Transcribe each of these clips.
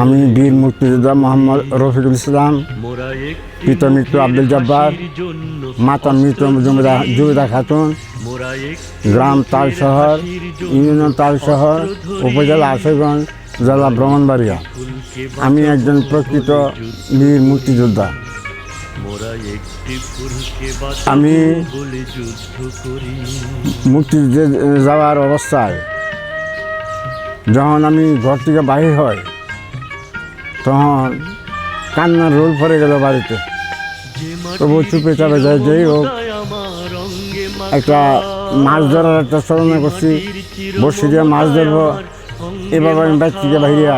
আমি বীর মুক্তিযোদ্ধা মোহাম্মদ রফিকুল ইসলাম পিতা মৃত্যু আব্দুল জব্বার মাতা মৃত্যু জমিদা জুবিদা খাতুন গ্রাম তাল শহর ইউনিয়ন তাল শহর উপজেলা আশাগঞ্জ জেলা ব্রাহ্মণবাড়িয়া। আমি একজন প্রকৃত বীর মুক্তিযোদ্ধা। আমি মুক্তিযুদ্ধে যাওয়ার অবস্থায় যখন আমি ঘর থেকে বাহির হই, তখন কান্নার রোল পড়ে গেল বাড়িতে। তবু চুপে চাপে যায় যেই হোক, একটা মাছ ধরার একটা চলনা করছি বসে দিয়ে মাছ ধরবো। এভাবে আমি বাইর থেকে বাহিরিয়া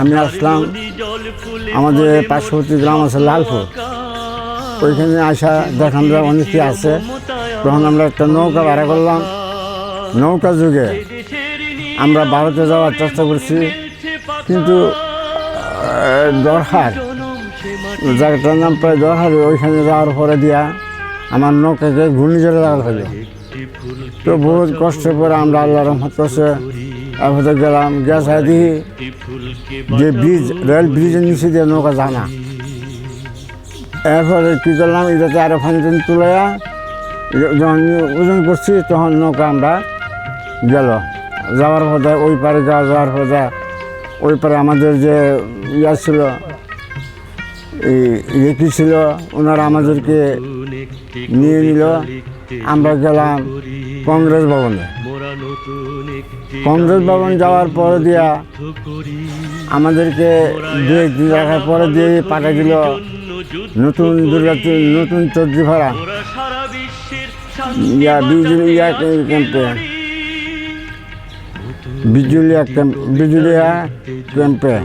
আমি আসলাম আমাদের পার্শ্ববর্তী গ্রাম আছে লালপুর। ওইখানে আসা দেখান যায় অনেকে আছে। তখন আমরা একটা নৌকা ভাড়া করলাম। নৌকা যুগে আমরা ভারতে যাওয়ার চেষ্টা করছি, কিন্তু দরহার জায়গাটার নাম প্রায় দরহার, ওইখানে যাওয়ার পরে দিয়া আমার নৌকাকে ঘূর্ণিঝড়ে যাওয়ার হলো তো বহুত কষ্ট করে আমরা আল্লাহ রহমত করছে তারপরে গেলাম, গ্যাস আদি যে ব্রিজ, রেল ব্রিজের নিচে দিয়ে নৌকা জানা। এরপরে কী করলাম, এটাতে আরও ফানি তুলাইয়া, যখন ওজন করছি, তখন নৌকা আমরা গেল। যাওয়ার পথে, ওই পারে যাওয়া যাওয়ার পথে, ওই পারে আমাদের যে ইয়া ছিল রেখি ছিল, ওনারা আমাদেরকে নিয়ে নিল। আমরা গেলাম কংগ্রেস ভবনে। কংগ্রেস ভবন যাওয়ার পরে দিয়া আমাদেরকে দু একদিন রাখার পরে দিয়ে পাঠিয়ে দিল নতুন দুর্গা নতুন চৌধুরী ভাড়া। ইয়া বিজুলি ইয়া ক্যাম্পে বিজুলিয়া ক্যাম্প বিজুলিয়া ক্যাম্পে।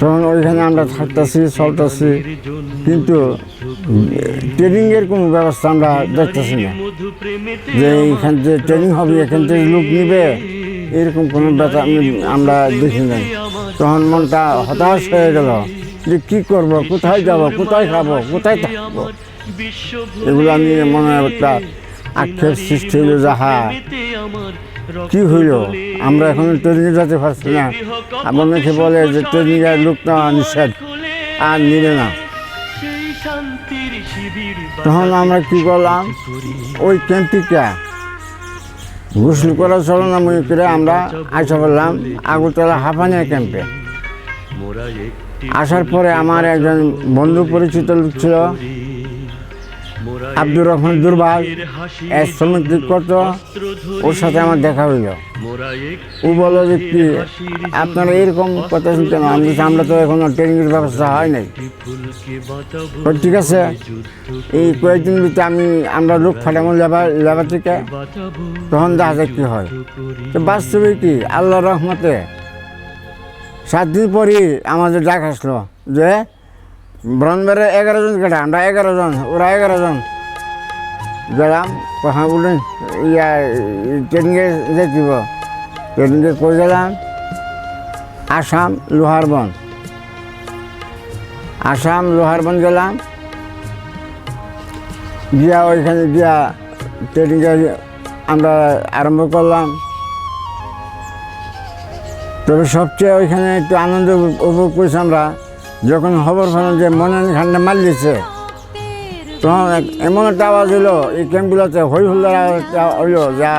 তখন ওইখানে আমরা থাকতেছি, চলতেছি। কিন্তু ট্রেনিংয়ের কোনো ব্যবস্থা আমরা দেখতেছি না। যে এইখান থেকে ট্রেনিং হবে, এখান থেকে লোক নিবে, এরকম কোনো ব্যাপার আমি- আমরা দেখি নাই। তখন মনটা হতাশ হয়ে গেল যে কী করব, কোথায় যাব, কোথায় খাব, কোথায় থাকব? এগুলো আমি মনে হয় একটা আক্ষেপ সৃষ্টি হইল যাহা কি হইল? আমরা এখন ট্রেনিংয়ে যেতে পারছি না। অনেকে বলে যে ট্রেনিংয়ে লোক নেওয়া নিষেধ আর নিবে না। তখন আমরা কি করলাম? ওই ক্যাম্পিকা গোসল করা চলো না মনে করে আমরা আসা বললাম আগরতলা হাফানিয়া ক্যাম্পে। আসার পরে আমার একজন বন্ধু পরিচিত লোক ছিল। আব্দুর রহমান দুর্বাল এক শ্রমিক করত ওর সাথে আমার দেখা হইল। ও বলল যে, কি, আপনারা এরকম কথা শুনতে না? আমি আমরা তো এখনও ট্রেনিংয়ের ব্যবস্থা হয় নাই। ঠিক আছে। এই কয়েকদিন ভিতরে আমি, আমরা লোক ফাটামো লেবার লেবার থেকে। তখন দেখা যায় কী হয়। তো বাস্তবে কি? আল্লাহ রহমতে সাত দিন পরই আমাদের ডাক আসলো যে ব্রহ্মবারে এগারো জন কেটে, আমরা এগারো জন, ওরা এগারো জন। গেলাম, কথা বললেন ইয়া ট্রেনিংয়ে যেতিব। ট্রেনিংয়ে করে গেলাম? আসাম লোহারবন আসাম লোহারবন গেলাম। গিয়া ওইখানে গিয়া ট্রেনিংয়ে আমরা আরম্ভ করলাম। তবে সবচেয়ে ওইখানে একটু আনন্দ উপভোগ করেছি আমরা, যখন খবর পেলাম যে মনান খান্ডা দিচ্ছে এমন একটা আওয়াজ হলো এই ক্যাম্পগুলোতে হই হুল্লার হইল যা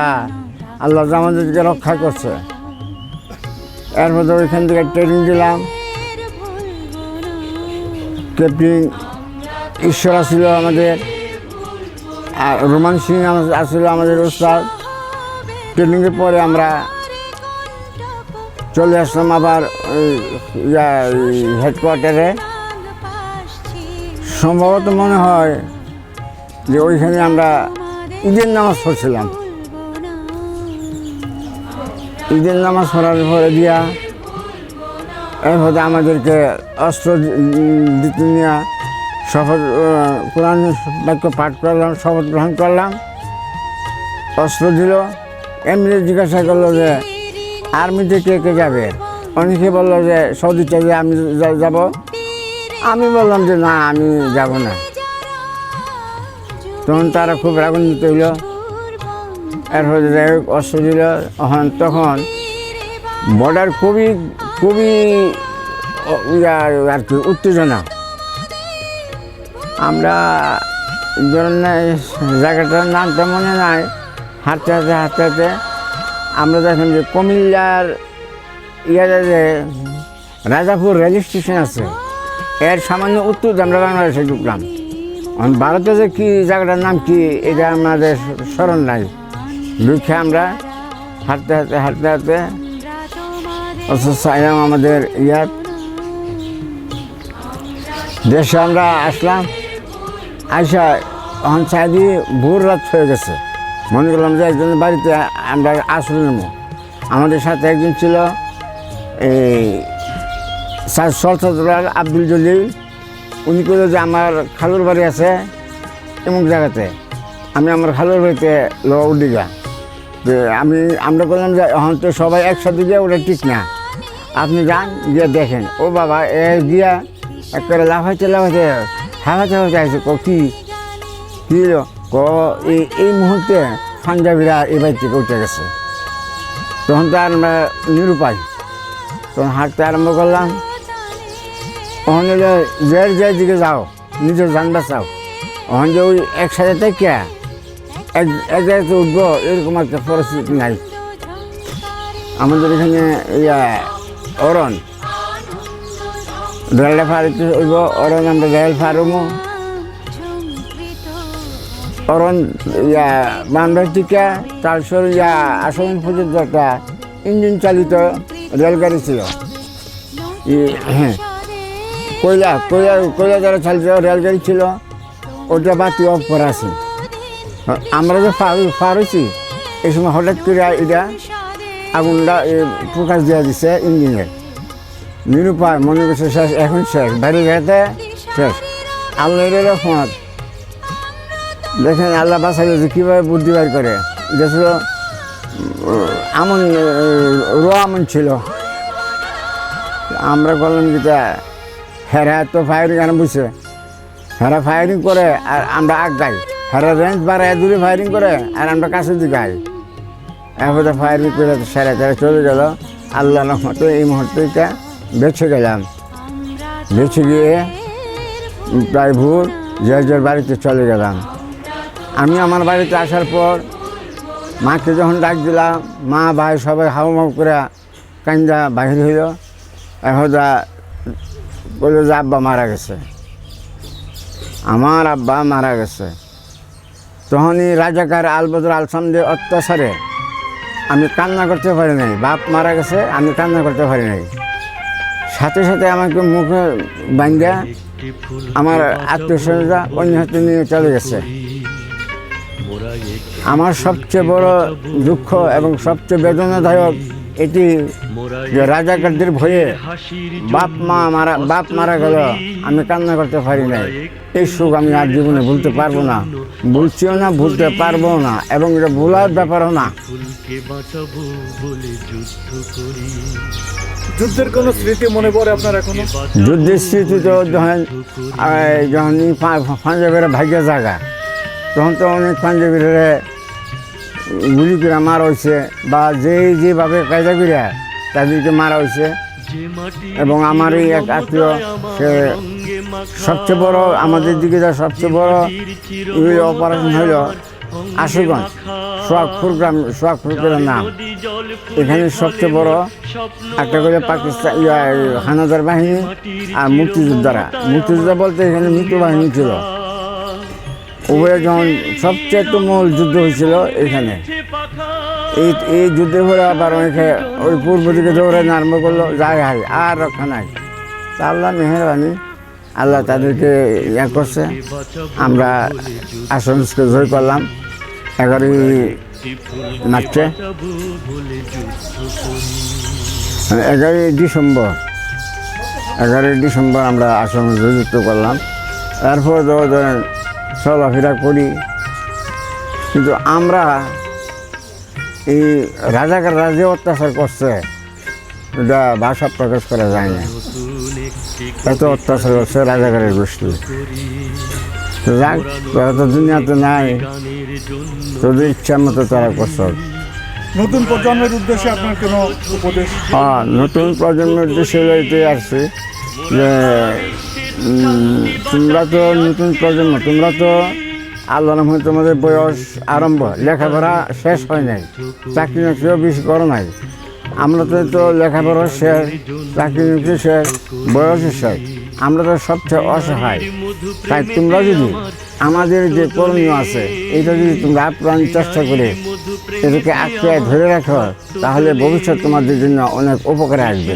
আল্লাহ আমাদেরকে রক্ষা করছে। এর মধ্যে ওইখান থেকে ট্রেনিং দিলাম। ক্যাপ্টেন ঈশ্বর আসছিল আমাদের, আর রোমান সিং আসছিল আমাদের ওস্তাদ। ট্রেনিংয়ের পরে আমরা চলে আসলাম আবার হেডকোয়ার্টারে সম্ভবত মনে হয় যে ওইখানে আমরা ঈদের নামাজ পড়ছিলাম। ঈদের নামাজ পড়ার পরে দিয়া এরপরে আমাদেরকে অস্ত্র দিতে নিয়ে শপথ কোরআন বাক্য পাঠ করলাম, শপথ গ্রহণ করলাম। অস্ত্র দিল। এমনি জিজ্ঞাসা করল যে, আর্মিতে কে কে যাবে? অনেকে বলল যে সৌদিতে যে আমি যাব। আমি বললাম যে, না, আমি যাব না। তখন তারা খুব রাগান্বিত হইল। এরপরে হোক অস্ত্র দিল তখন বর্ডার খুবই খুবই আর কি, উত্তেজনা। আমরা ধরেন জায়গাটার নামটা মনে নাই। হাঁটতে হাঁটতে হাঁটতে হাঁটতে আমরা দেখেন যে কুমিল্লার ইয়াতে রাজাপুর রেল স্টেশন আছে এর সামান্য উত্তর আমরা বাংলাদেশে ঢুকলাম। ভারতে যে কী জায়গাটার নাম কি, এটা আমাদের স্মরণ নাই। ঢুকে আমরা হাঁটতে হাঁটতে হাঁটতে হাঁটতে অথচ চাইলাম আমাদের ইয়ার। দেশে আমরা আসলাম, আইসা এখন চাইদি ভোর রাত হয়ে গেছে। মনে করলাম যে একজনের বাড়িতে আমরা আসলে নেব। আমাদের সাথে একজন ছিল এই সরসাদুলাল আব্দুল জলিল, উনি কইল যে আমার খালুর বাড়ি আছে এমন জায়গাতে। আমি আমার খালুর বাড়িতে ল উডিগা যে আমি, আমরা করলাম যে এখন তো সবাই একসাথে গিয়ে ওটা ঠিক না। আপনি যান, গিয়ে দেখেন। ও বাবা, এ গিয়া একবারে লাফাইতে লাফাইতে হাফাতে হাফাতে আসছে ক? কি কি এই এই মুহূর্তে পাঞ্জাবিরা এই বাড়ি থেকে উঠে গেছে। তখন তো আর আমরা নিরুপায়। তখন হাঁটতে আরম্ভ করলাম। ওখান যে যে দিকে যাও, নিজের যান বাঁচাও ওখান যে ওই একসাথে থেকে এক এক জায়গাতে উঠবো, এরকম একটা পরিস্থিতি নাই। আমাদের এখানে ইয়া, অরণ। রেলটা ফারিতে উঠব, অরণ আমরা রেল ফারুমো অরণ ইয়া বান্ধব টিকা তারপর ইয়া আসাম পর্যন্ত একটা ইঞ্জিন চালিত রেলগাড়ি ছিল। হ্যাঁ। কয়লা কয়লা কয়লা দ্বারা চালিত রেলগাড়ি ছিল ওটা বাতি অফ করা আছে। আমরা যে পার হয়েছি এই সময় হঠাৎ করে এটা আগুনটা প্রকাশ দেওয়া দিছে ইঞ্জিনের। নিরুপায় মনে করছে, শেষ, এখন শেষ, বাড়ি গেতে শেষ। আল্লাহ রহমত। দেখেন আল্লাহ বাসাইলে যে কীভাবে বুদ্ধি বার করে। এটা ছিল আমন র আমন ছিল। আমরা বললাম যেটা হেরা তো ফায়ারিং আনা বুঝছে হেরা ফায়ারিং করে, আর আমরা আগ গাই। হেরা রেঞ্জ বাড়ায়, দূরে ফায়ারিং করে, আর আমরা কাছে দিকে গাই এরপরে ফায়ারিং করে সেরা করে চলে গেল। আল্লাহ রহমতে এই মুহূর্তে বেছে গেলাম। বেছে গিয়ে প্রায় ভোর যে যার বাড়িতে চলে গেলাম। আমি আমার বাড়িতে আসার পর মাকে যখন ডাক দিলাম, মা, ভাই সবাই হাউ মাউ করে কান্দা বাহির হইল। এহদা বলল যে আব্বা মারা গেছে। আমার আব্বা মারা গেছে। তখনই রাজাকার আলবদর আলসামদের অত্যাচারে আমি কান্না করতে পারি নাই। বাপ মারা গেছে, আমি কান্না করতে পারি নাই। সাথে সাথে আমাকে মুখে বান্ধা আমার আত্মীয় স্বজনরা অন্য হাতে নিয়ে চলে গেছে। আমার সবচেয়ে বড় দুঃখ এবং সবচেয়ে বেদনাদায়ক এটি যে রাজাকারদের ভয়ে বাপ মা মারা বাপ মারা গেল আমি কান্না করতে পারি নাই। এই সুখ আমি আর জীবনে ভুলতে পারব না। ভুলছিও না ভুলতে পারব না এবং এটা ভুলার ব্যাপারও না। যুদ্ধের কোনো স্মৃতি মনে পড়ে আপনার এখনও? যুদ্ধের স্মৃতি তো যখন যখন পাঞ্জাবের ভাগ্য জায়গা তখন তো অনেক পাঞ্জাবির গুলি করে মারা হয়েছে বা যে যেভাবে কায়দা করে তাদেরকে মারা হয়েছে। এবং আমার এই এক আত্মীয়, সে সবচেয়ে বড়, আমাদের দিকে যা সবচেয়ে বড় অপারেশন হইল আশুগঞ্জ সোয়াগপুর গ্রাম সোয়াগপুর গ্রামের নাম। এখানে সবচেয়ে বড় একটা করে পাকিস্তান হানাদার বাহিনী আর মুক্তিযোদ্ধারা। মুক্তিযোদ্ধা বলতে এখানে মৃত্যু বাহিনী ছিল। উভয়ে যখন সবচেয়ে একটু মূল যুদ্ধ হয়েছিল এখানে। এই এই যুদ্ধের পরে আবার অনেকে ওই পূর্ব দিকে দৌড়ানো আরম্ভ করল যাই হাই আর রক্ষা নাই। তা আল্লাহ মেহরবানি, আল্লাহ তাদেরকে ইয়া করছে। আমরা আসনকে জয় করলাম। এগারোই মার্চে। এগারোই ডিসেম্বর। এগারোই ডিসেম্বর আমরা আসন যুক্ত করলাম। তারপর ধরেন চলাফেরা করি। কিন্তু আমরা এই রাজাকার রাজে অত্যাচার করছে এটা ভাষা প্রকাশ করা যায় না। এত অত্যাচার করছে রাজাকারের গোষ্ঠী। যাক তোরা তো দুনিয়াতে নাই তোদের ইচ্ছা মতো তারা করছ। নতুন প্রজন্মের উদ্দেশ্যে আপনার কোনো উপদেশ? হ্যাঁ নতুন প্রজন্মের উদ্দেশ্যে আসছে। যে তোমরা তো নতুন প্রজন্ম, তোমরা তো আল্লাহ রহমতে তোমাদের বয়স আরম্ভ, লেখাপড়া শেষ হয় নাই, চাকরি নকরিও বেশি করো নাই। আমরা তো তো লেখাপড়া শেষ, চাকরি নকরি শেষ, বয়সও শেষ। আমরা তো সবচেয়ে অসহায়। তাই তোমরা যদি আমাদের যে করণীয় আছে, এটা যদি তোমরা আপ্রাণ চেষ্টা করে এটাকে আঁকড়ে ধরে রাখো, তাহলে ভবিষ্যৎ তোমাদের জন্য অনেক উপকারে আসবে।